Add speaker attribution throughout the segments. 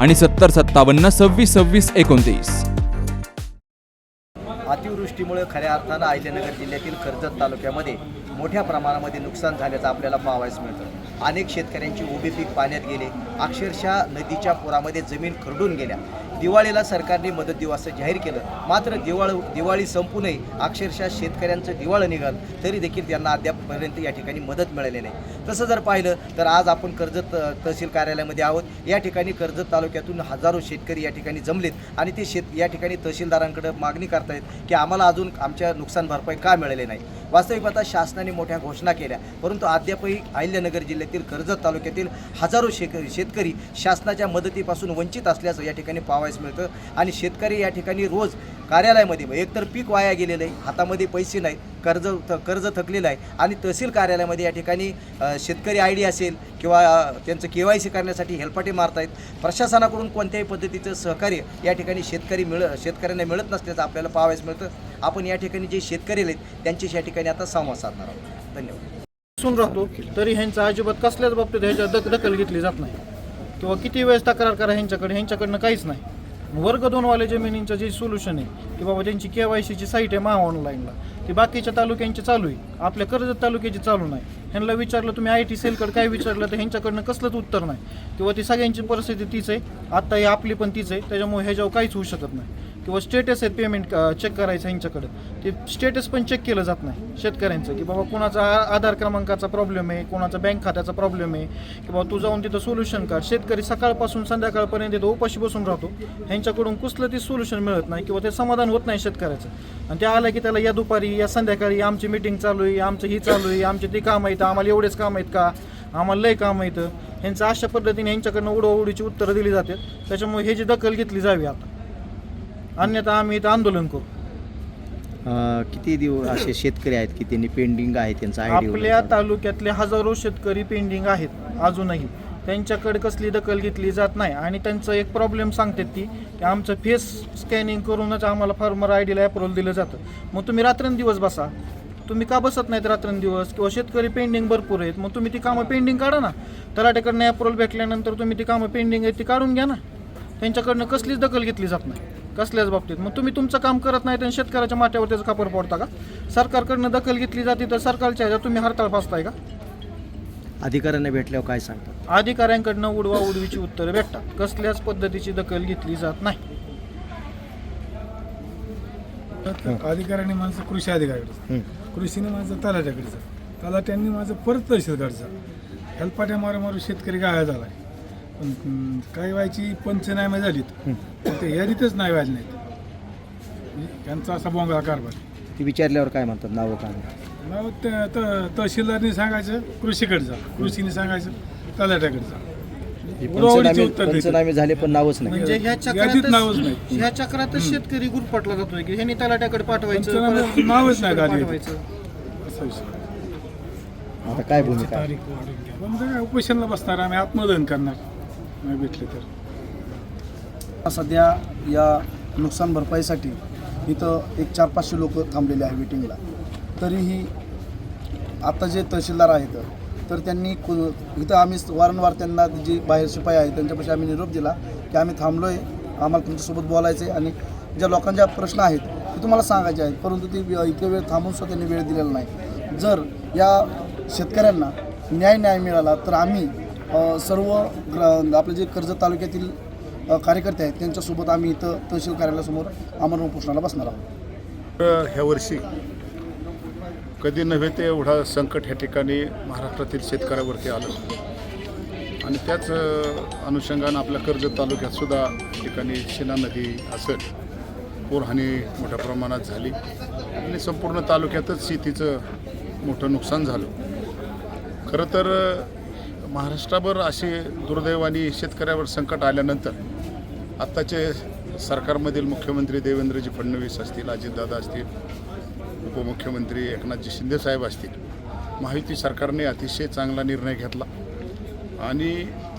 Speaker 1: आणि सत्तर सत्तावन्न सव्वीस सव्वीस एकोणतीस.
Speaker 2: अतिवृष्टीमुळे खऱ्या अर्थानं अहिल्यानगर जिल्ह्यातील कर्जत तालुक्यामध्ये मोठ्या प्रमाणामध्ये नुकसान झाल्याचं आपल्याला पाहावयास मिळतं. अनेक शेतकऱ्यांची उभी पीक पाण्यात गेले. अक्षरशः नदीच्या पुरामध्ये जमीन खरडून गेल्या. दिवाळीला सरकारने मदत देऊ असं जाहीर केलं. मात्र दिवाळ दिवाळी संपूनही अक्षरशः शेतकऱ्यांचं दिवाळं निघाल तरी देखील त्यांना अद्यापपर्यंत या ठिकाणी मदत मिळाली नाही. तसं जर पाहिलं तर आज आपण कर्जत तहसील कार्यालयामध्ये आहोत. या ठिकाणी कर्जत तालुक्यातून हजारो शेतकरी या ठिकाणी जमलेत आणि ते शेत या ठिकाणी तहसीलदारांकडे मागणी करतायत की आम्हाला अजून आमच्या नुकसान भरपाई का मिळाली नाही? वास्तविक आता शासनाने मोठ्या घोषणा केल्या. परंतु अद्यापही अहिल्यानगर जिल्ह्यातील कर्जत तालुक्यातील हजारो शेतकरी शेतकरी शासनाच्या मदतीपासून वंचित असल्याचं या ठिकाणी पाहावयास मिळतं. आणि शेतकरी या ठिकाणी रोज कार्यालयामध्ये एकतर पीक वाया गेलेलं आहे हातामध्ये पैसे नाही कर्ज थ- कर्ज थकलेलं आहे. आणि तहसील कार्यालयामध्ये या ठिकाणी शेतकरी आय डी असेल किंवा त्यांचं के वाय सी करण्यासाठी हेलपाटे मारतायत. प्रशासनाकडून कोणत्याही पद्धतीचं सहकार्य या ठिकाणी शेतकरी मिळ शेतकऱ्यांना मिळत नसल्याचं आपल्याला पाहावयास मिळतं. आपण या ठिकाणी जे शेतकरी आहेत त्यांच्याशी या ठिकाणी आता संवाद साधणार आहोत. धन्यवाद.
Speaker 3: सुन राहतो तरी ह्यांचा अजिबात कसल्याच बाबतीत ह्याच्या दखल घेतली जात नाही. किंवा किती वेळेस तक्रार करा ह्यांच्याकडे ह्यांच्याकडनं काहीच नाही. वर्ग दोनवाल्या जमिनींचं जे सोल्युशन आहे की बाबा त्यांची के वाय सीची साईट आहे महा ऑनलाईनला ती बाकीच्या तालुक्यांची चालू आहे. आपल्या कर्जत तालुक्याची चालू नाही. ह्यांना विचारलं तुम्ही आय टी सेलकडे काय विचारलं? तर ह्यांच्याकडनं कसलंच उत्तर नाही. किंवा ती सगळ्यांची परिस्थिती तीच आहे. आत्ता ही आपली पण तीच आहे. त्याच्यामुळे ह्याच्यावर काहीच होऊ शकत नाही. किंवा स्टेटस आहेत पेमेंट चेक करायचं ह्यांच्याकडं. ते स्टेटस पण चेक केलं जात नाही शेतकऱ्यांचं की बाबा कोणाचा आधार क्रमांकाचा प्रॉब्लेम आहे कोणाचा बँक खात्याचा प्रॉब्लेम आहे की बाबा तू जाऊन तिथं सोल्युशन काढ. शेतकरी सकाळपासून संध्याकाळपर्यंत तिथं उपाशी बसून राहतो. ह्यांच्याकडून कुठलं ते सोल्युशन मिळत नाही किंवा ते समाधान होत नाही शेतकऱ्याचं. आणि ते आलं की त्याला या दुपारी या संध्याकाळी आमची मिटिंग चालू आहे आमचं ही चालू आहे आमचे ते काम आहेत आम्हाला एवढेच काम आहेत का? आम्हाला लय काम येतं ह्यांचं अशा पद्धतीने ह्यांच्याकडनं उडवाउडीची उत्तरं दिली जातात. त्याच्यामुळे ह्याची दखल घेतली जावी आता. अन्यथा आम्ही इथं आंदोलन करू.
Speaker 4: अ, किती दिवस असे शेतकरी आहेत की त्यांनी पेंडिंग आहे त्यांचा आयडी
Speaker 3: आपल्या तालुक्यातले हजारो शेतकरी पेंडिंग आहेत अजूनही. त्यांच्याकडे कसली दखल घेतली जात नाही. आणि त्यांचं एक प्रॉब्लेम सांगतात ती की आमचं फेस स्कॅनिंग करूनच आम्हाला फार्मर आय डीला अप्रुव्हल दिलं जातं. मग तुम्ही रात्रंदिवस बसा. तुम्ही का बसत नाहीत रात्रंदिवस? किंवा शेतकरी पेंडिंग भरपूर आहेत मग तुम्ही ती कामं पेंडिंग काढा ना. तलाट्याकडनं अप्रुव्हल भेटल्यानंतर तुम्ही ती कामं पेंडिंग आहेत ती काढून घ्या ना. त्यांच्याकडनं कसलीच दखल घेतली जात नाही. कसल्याच बाबतीत. मग तुम्ही तुमचं काम करत नाही आणि शेतकऱ्याच्या माथ्यावर त्याचं खापर पडता का? सरकारकडनं दखल घेतली जाते तर सरकारच्या ह्याच्यात तुम्ही हरताळ फासताय का?
Speaker 4: अधिकाऱ्यांना भेटल्यावर काय सांगतात
Speaker 3: अधिकाऱ्यांकडनं उडवा उडवीची उत्तरं भेटतात. कसल्याच पद्धतीची दखल घेतली जात नाही.
Speaker 5: अधिकाऱ्यांनी माझं कृषी अधिकाऱ्याकडे कृषीने माझं तलाट्याकडचं तलाट्यांनी माझं परत तहसीलकडचं हेलपाट्या मारू मारू शेतकरी गाया झालाय. पण काही व्हायची पंचनामे झालीत. पण ते यादीतच नाही व्हायला नाहीत. त्यांचा असा बोंगळा कारभार.
Speaker 4: ती विचारल्यावर काय म्हणतात? नावं काय?
Speaker 5: नाव त- त- तहसीलदारनी सांगायचं कृषीकडचं कृषीने सांगायचं तलाट्याकडचं उडवाउडीचे
Speaker 4: पंचनामे
Speaker 5: उत्तर देतात.
Speaker 4: पंचनामे झाले पण नावच नाही.
Speaker 3: म्हणजे ह्या
Speaker 5: यादीत नावच नाही.
Speaker 3: चक्रातच ह्या चक्रातच शेतकरी गुरफटला जातोय की ह्यांनी तलाट्याकडे पाठवायचं
Speaker 5: पंचनामे
Speaker 3: परत
Speaker 5: नावच नाही.
Speaker 3: पाठवायचं.
Speaker 5: असा विषय.
Speaker 4: आता काय भूमिका?
Speaker 5: पण ते काय उपोषणला बसणार आम्ही आत्मदहन करणार. नाही भेटले तर.
Speaker 6: सध्या या नुकसान भरपाईसाठी इथं एक चार पाचशे लोक थांबलेले आहे वेटिंगला तरीही आता जे तहसीलदार आहेत तर त्यांनी कु- इथं आम्ही वारंवार त्यांना जी बाहेर शिपाई आहे त्यांच्यापाशी आम्ही निरोप दिला की आम्ही थांबलो आहे आम्हाला तुमच्यासोबत बोलायचं आहे आणि ज्या लोकांच्या प्रश्न आहेत ते तुम्हाला सांगायचे आहेत. परंतु ती इतके वेळ थांबूनसुद्धा त्यांनी वेळ दिलेला नाही. जर या शेतकऱ्यांना न्याय न्याय मिळाला तर आम्ही सर्व ग्र आपले जे कर्जत तालुक्यातील कार्यकर्ते आहेत त्यांच्यासोबत आम्ही इथं तहसील कार्यालयासमोर आमरण उपोषणाला बसणार आहोत.
Speaker 7: तर ह्या वर्षी कधी नव्हे ते एवढा संकट ह्या ठिकाणी महाराष्ट्रातील शेतकऱ्यावरती आलं. आणि त्याच अनुषंगानं आपल्या कर्जत तालुक्यात सुद्धा या ठिकाणी शिना नदी असेल पूरहानी मोठ्या प्रमाणात झाली. आणि संपूर्ण तालुक्यातच शेतीचं मोठं नुकसान झालं. खरं तर महाराष्ट्राभर असे दुर्दैवानी शेतकऱ्यावर संकट आल्यानंतर आत्ताचे सरकारमधील मुख्यमंत्री देवेंद्रजी फडणवीस असतील अजितदादा असतील उपमुख्यमंत्री एकनाथजी शिंदेसाहेब असतील महायुती सरकारने अतिशय चांगला निर्णय घेतला आणि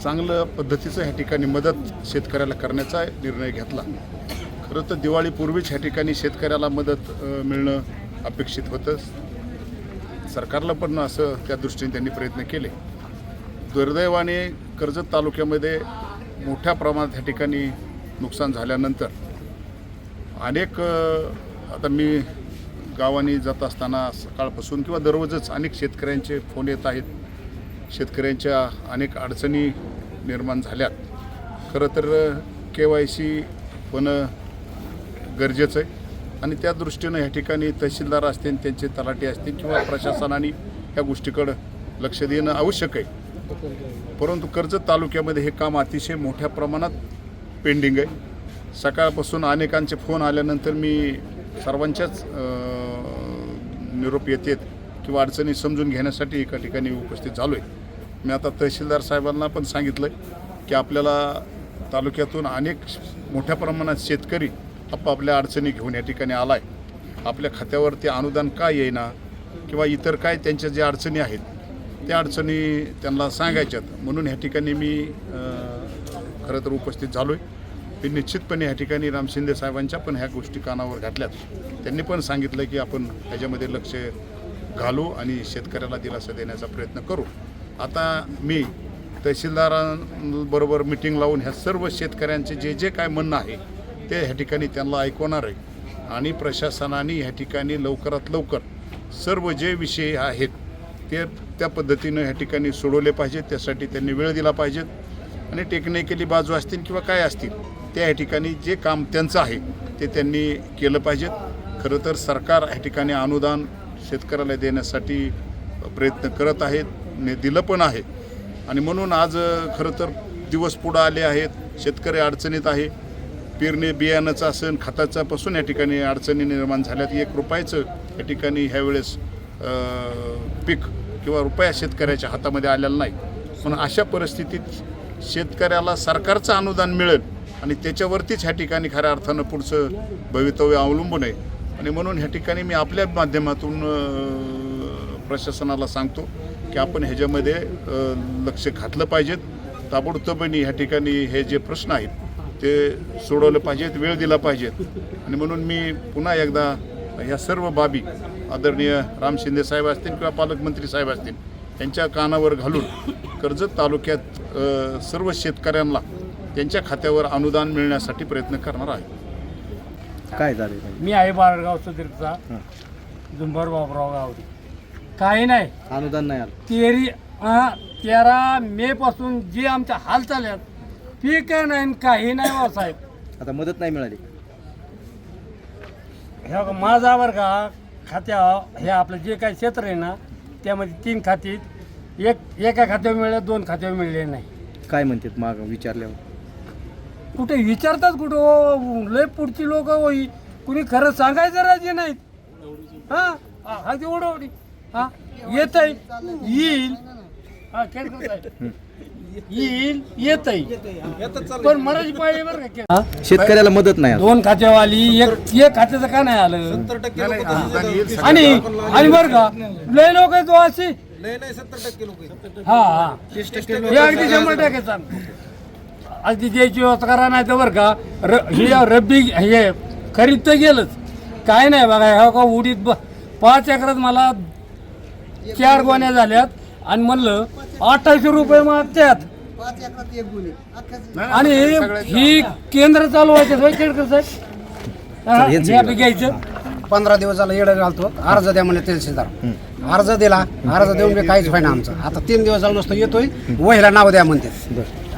Speaker 7: चांगलं पद्धतीचं ह्या ठिकाणी मदत शेतकऱ्याला करण्याचा निर्णय घेतला. खरं तर दिवाळीपूर्वीच ह्या ठिकाणी शेतकऱ्याला मदत मिळणं अपेक्षित होतं. सरकारला पण असं त्या दृष्टीने त्यांनी प्रयत्न केले. दुर्दैवाने कर्जत तालुक्यामध्ये मोठ्या प्रमाणात ह्या ठिकाणी नुकसान झाल्यानंतर अनेक आता मी गावाने जात असताना सकाळपासून किंवा दररोजच अनेक शेतकऱ्यांचे फोन येत आहेत. शेतकऱ्यांच्या अनेक अडचणी निर्माण झाल्यात. खरं तर के वाय सी होणं गरजेचं आहे. आणि त्या दृष्टीनं ह्या ठिकाणी तहसीलदार असतील त्यांचे तलाठी असतील किंवा प्रशासनाने ह्या गोष्टीकडं लक्ष देणं आवश्यक आहे. परंतु कर्जत तालुक्यामध्ये हे काम अतिशय मोठ्या प्रमाणात पेंडिंग आहे. सकाळपासून अनेकांचे फोन आल्यानंतर मी सर्वांच्याच निरोप येतेत किंवा अडचणी समजून घेण्यासाठी एका ठिकाणी उपस्थित झालो आहे मी आता तहसीलदार साहेबांना पण सांगितलं की आपल्याला तालुक्यातून अनेक मोठ्या प्रमाणात शेतकरी आपापल्या अडचणी घेऊन या ठिकाणी आला आहे आपल्या खात्यावरती अनुदान का येईना किंवा इतर काय त्यांच्या ज्या अडचणी आहेत त्या अडचणी त्यांना सांगायच्यात. म्हणून ह्या ठिकाणी मी खरं तर उपस्थित झालो आहे मी निश्चितपणे ह्या ठिकाणी राम शिंदे साहेबांच्या पण ह्या गोष्टी कानावर घातल्यात. त्यांनी पण सांगितलं की आपण ह्याच्यामध्ये लक्ष घालू आणि शेतकऱ्याला दिलासा देण्याचा प्रयत्न करू. आता मी तहसीलदारांबरोबर मिटिंग लावून ह्या सर्व शेतकऱ्यांचे जे जे काय म्हणणं आहे ते ह्या ठिकाणी त्यांना ऐकवणार आहे. आणि प्रशासनाने ह्या ठिकाणी लवकरात लवकर सर्व जे विषय आहेत ते त्या पद्धतीनं ह्या ठिकाणी सोडवले पाहिजेत त्यासाठी त्यांनी वेळ दिला पाहिजेत. आणि टेक्निकली बाजू असतील किंवा काय असतील त्या ह्या ठिकाणी जे काम त्यांचं आहे ते त्यांनी केलं पाहिजेत. खरं तर सरकार ह्या ठिकाणी अनुदान शेतकऱ्याला देण्यासाठी प्रयत्न करत आहेत ने दिलं पण आहे. आणि म्हणून आज खरं तर दिवस पुढं आले आहेत शेतकरी अडचणीत आहे. पेरणी बियाण्याचं असेल खताचापासून या ठिकाणी अडचणी निर्माण झाल्यात. एक रुपयाचं या ठिकाणी ह्यावेळेस पीक किंवा रुपया शेतकऱ्याच्या हातामध्ये आलेला नाही. पण अशा परिस्थितीत शेतकऱ्याला सरकारचं अनुदान मिळेल आणि त्याच्यावरतीच ह्या ठिकाणी खऱ्या अर्थानं पुढचं भवितव्य अवलंबून आहे. आणि म्हणून ह्या ठिकाणी मी आपल्या माध्यमातून प्रशासनाला सांगतो की आपण ह्याच्यामध्ये लक्ष घातलं पाहिजेत. ताबडतोबीने ह्या ठिकाणी हे जे प्रश्न आहेत ते सोडवलं पाहिजेत वेळ दिला पाहिजेत. आणि म्हणून मी पुन्हा एकदा ह्या सर्व बाबी आदरणीय राम शिंदे साहेब असतील किंवा पालकमंत्री साहेब असतील यांच्या कानावर घालून कर्जत तालुक्यात सर्व शेतकऱ्यांना त्यांच्या खात्यावर अनुदान मिळण्यासाठी प्रयत्न करणार आहे.
Speaker 4: काय झाले?
Speaker 8: मी आहे बाळगाव सुधीरचा जुंबर बाबराव गावरी काही नाही.
Speaker 4: अनुदान नाही आलं.
Speaker 8: तेरी हा, तेरा मे पासून जे आमचे हाल चालल्यात पीक नाही आणि काही नाही हो साहेब.
Speaker 4: आता मदत नाही मिळाली.
Speaker 8: हे बघा, माझा बरं का खात्या हे आपलं जे काही क्षेत्र आहे ना त्यामध्ये तीन खातीत एक एका खात्यावर मिळाले दोन खात्यावर मिळले नाही.
Speaker 4: काय म्हणतात माग विचारल्यावर?
Speaker 8: कुठे विचारतात कुठं? ओ, लय पुढची लोक होई कुणी खरं सांगायचं राजी नाहीत. हा? हा तेवढं हा येत आहे येईल. हा खेळ. येईल येत आहे पण मराठी पाहिजे बरं का हा?
Speaker 4: शेतकऱ्याला मदत नाही
Speaker 8: दोन खात्यावाली एक एक खात्याचं का नाही आलं? आणि आणि बरं का लय लोक आहे तो अशी. हा हा. हे अगदी शंभर टक्के सांगतो अगदी द्यायची व्यवस्था करा नाही तर बरं का र हे रब्बी हे खरीद तर गेलंच. काय नाही बघा ह्या का उडीत ब पाच एकरात मला चार गोण्या झाल्यात. आणि म्हणलं अठराशे रुपये मागत्यात. आणि ही केंद्र चालू व्हायचे होय केळकर साहेब. हा, हे आपलं घ्यायचं.
Speaker 9: पंधरा दिवस झाला येडा घालतो. अर्ज द्या म्हणे तहसीलदार अर्ज दिला. अर्ज देऊन बी काहीच होईना आमचं. आता तीन दिवस जाऊन असतो येतोय. वहीला नाव द्या म्हणते.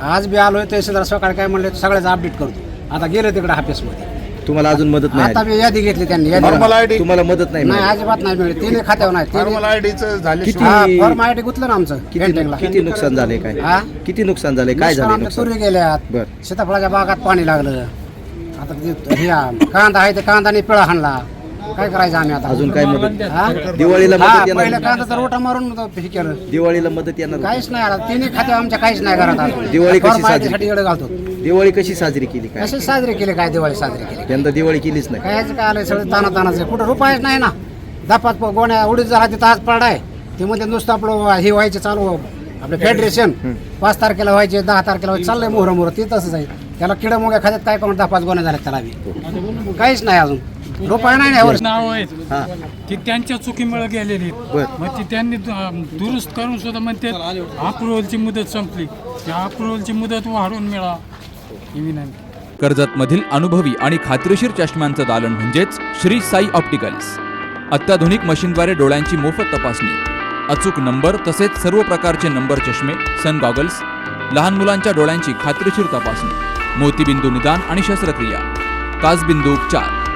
Speaker 9: आज बी आलोय तहसीलदार सकाळी काय म्हणले सगळ्याचं अपडेट करतो. आता गेलो तिकडे ऑफिसमध्ये
Speaker 2: तुम्हाला अजून मदत नाही
Speaker 9: आता
Speaker 2: आली?
Speaker 9: मी यादी घेतली त्यांनी यादी
Speaker 7: नॉर्मल आय डी
Speaker 2: तुम्हाला मदत नाही
Speaker 9: नाही
Speaker 2: मिळाली?
Speaker 9: अजिबात नाही मिळेल. तिने खात्यावर नाही. तिने
Speaker 7: नॉर्मल आय डीचं झाले
Speaker 2: किती-
Speaker 9: हा फॉर्म आय डी गुतलं ना आमचं
Speaker 2: किती
Speaker 9: पेंटिंगला
Speaker 2: किती नुकसान झाले काय?
Speaker 9: हा?
Speaker 2: किती नुकसान झाले? काय झाले नुकसान?
Speaker 9: तुरी गेल्यात.
Speaker 2: बर.
Speaker 9: सीताफळाच्या बागात पाणी लागलं. आता ते हे आ, कांदा आहे ते कांदाने पिळा हाणला. काय करायचं आम्ही आता?
Speaker 2: अजून काय मदत
Speaker 9: हा?
Speaker 2: दिवाळीला
Speaker 9: हा,
Speaker 2: मदत
Speaker 9: पहिलं
Speaker 2: येणार
Speaker 9: कांदा तर रोटा मारून हे केलं.
Speaker 2: दिवाळीला मदत येणार
Speaker 9: काहीच नाही. आला. तिन्ही खाते आमच्या काहीच नाही घरात आलं.
Speaker 2: दिवाळी कशी साजरी?
Speaker 9: एवढं घालतो.
Speaker 2: दिवाळी कशी साजरी केली काय?
Speaker 9: कशी साजरी केली काय दिवाळी साजरी केली?
Speaker 2: यंदा दिवाळी केलीच नाही.
Speaker 9: कायच काय आलं सगळं ताना तानाचं कुठं रुपयाच नाही ना. दपात प- गोण्या उडीत झाला तिथं आज पडाय. ते मध्ये नुसतं आपलं हे व्हायचं चालू आपलं फेडरेशन पाच तारखेला व्हायचे दहा तारखेला व्हायचे. चाललंय मोहर मोहर ते तसंच आहे. त्याला किडा मोग्या खात्यात काय करून दहा पाच गोण्या झाल्यात त्याला बी. काहीच नाही अजून. रुपया नाही ना यावर
Speaker 4: नाव आहेत. ती त्यांच्या चुकीमुळे गेलेली
Speaker 2: बर.
Speaker 4: मग ती त्यांनी अं, दुरुस्त करून सुद्धा म्हणते अप्रुव्हलची मुदत संपली. त्या अप्रुव्हलची मुदत वाढवून मिळा ही विनंती.
Speaker 1: कर्जतमधील अनुभवी आणि खात्रीशीर चष्म्यांचं दालन म्हणजेच श्री साई ऑप्टिकल्स. अत्याधुनिक मशीनद्वारे डोळ्यांची मोफत तपासणी. अचूक नंबर तसेच सर्व प्रकारचे नंबर चष्मे सन गॉगल्स लहान मुलांच्या डोळ्यांची खात्रीशीर तपासणी मोतीबिंदू निदान आणि शस्त्रक्रिया. काचबिंदू उपचार.